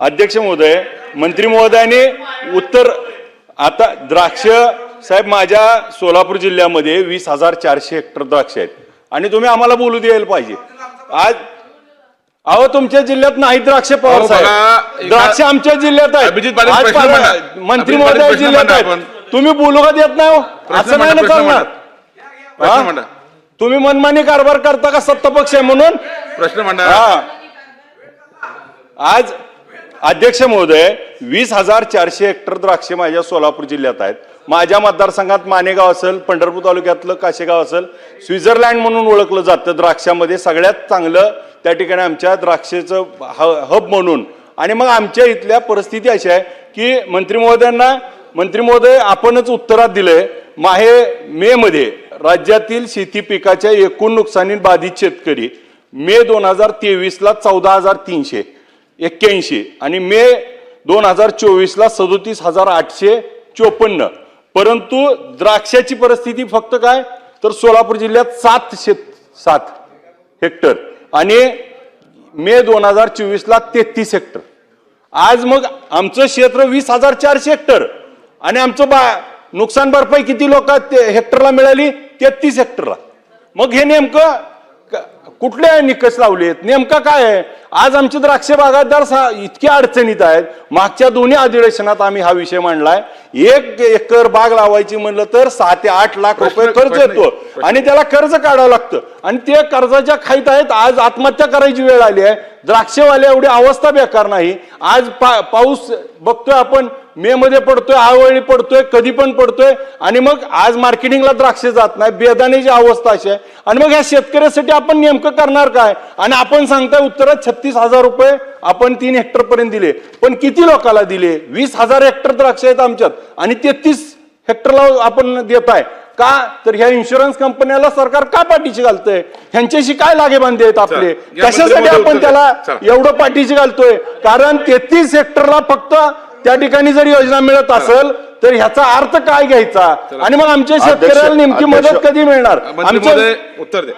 अध्यक्ष महोदय मंत्री महोदयाने उत्तर आता द्राक्ष साहेब माझ्या सोलापूर जिल्ह्यामध्ये वीस हजार चारशे हेक्टर द्राक्ष आहेत. आणि तुम्ही आम्हाला बोलू द्यायला पाहिजे. आज अहो तुमच्या जिल्ह्यात नाही द्राक्ष पवार साहेब. द्राक्ष आमच्या जिल्ह्यात मांडा. मंत्री महोदय जिल्ह्यात आहेत. तुम्ही बोलू का देत नाही हो? प्रश्न असं नाही ना? मांडा तुम्ही मनमानी कारभार करता का सत्ता पक्ष आहे म्हणून? प्रश्न हा. आज अध्यक्ष महोदय वीस हजार चारशे हेक्टर द्राक्षे माझ्या सोलापूर जिल्ह्यात आहेत. माझ्या मतदारसंघात मानेगाव असेल पंढरपूर तालुक्यातलं काशेगाव असेल स्वित्झर्लंड म्हणून ओळखलं जातं द्राक्षामध्ये. सगळ्यात चांगलं त्या ठिकाणी आमच्या द्राक्षेचं हब म्हणून. आणि मग आमच्या इथल्या परिस्थिती अशी आहे की मंत्री महोदयांना मंत्री महोदय आपणच उत्तरात दिलंय. माहे मे मध्ये राज्यातील शेती पिकाच्या एकूण नुकसानी बाधित शेतकरी मे दोन हजार तेवीसला चौदा हजार तीनशे. एक्क्याऐंशी आणि मे दोन हजार चोवीसला सदोतीस हजार आठशे चोपन्न. परंतु द्राक्षाची परिस्थिती फक्त काय? तर सोलापूर जिल्ह्यात सात शेत सात हेक्टर आणि मे दोन हजार चोवीसला तेहतीस हेक्टर. आज मग आमचं क्षेत्र वीस हजार चारशे हेक्टर आणि आमचं बा नुकसान भरपाई किती लोक हेक्टरला मिळाली? तेहतीस हेक्टरला. मग हे नेमकं कुठले निकष लावलेत. नेमका काय आहे? आज आमचे द्राक्ष बागायतदार सा- इतके अडचणीत आहेत. मागच्या दोन्ही अधिवेशनात आम्ही हा विषय मांडलाय. एक एकर बाग लावायची म्हणलं तर सहा ते आठ लाख रुपये प्रश्न- येतो. आणि त्याला कर्ज काढावं लागतं. आणि ते कर्जाच्या खाईत आहेत. आज आत्महत्या करायची वेळ आली आहे. द्राक्षेवाले एवढी अवस्था बेकार नाही. आज पा पाऊस बघतोय आपण. मे मध्ये पडतोय आवेळी पडतोय कधी पण पडतोय. आणि मग आज मार्केटिंगला द्राक्षे जात नाही बेदाण्याची अवस्था अशी आहे. आणि मग ह्या शेतकऱ्यासाठी आपण नेमकं करणार काय? आणि आपण सांगताय उत्तरात छत्तीस हजार रुपये आपण तीन हेक्टर पर्यंत दिले. पण किती लोकांना दिले? वीस हजार हेक्टर द्राक्ष आहेत आमच्यात. आणि तेहतीस हेक्टरला आपण देत आहे का? तर ह्या इन्शुरन्स कंपन्याला सरकार का पाठीशी घालतंय? ह्यांच्याशी काय लागेबांधे आहेत आपले? या कशासाठी आपण त्याला. एवढं पाठीशी घालतोय? कारण तेहतीस हेक्टरला फक्त त्या ठिकाणी जर योजना मिळत असेल तर ह्याचा अर्थ काय घ्यायचा? आणि मग आमच्या शेतकऱ्याला नेमकी मदत कधी मिळणार? आमच्या उत्तर द्या.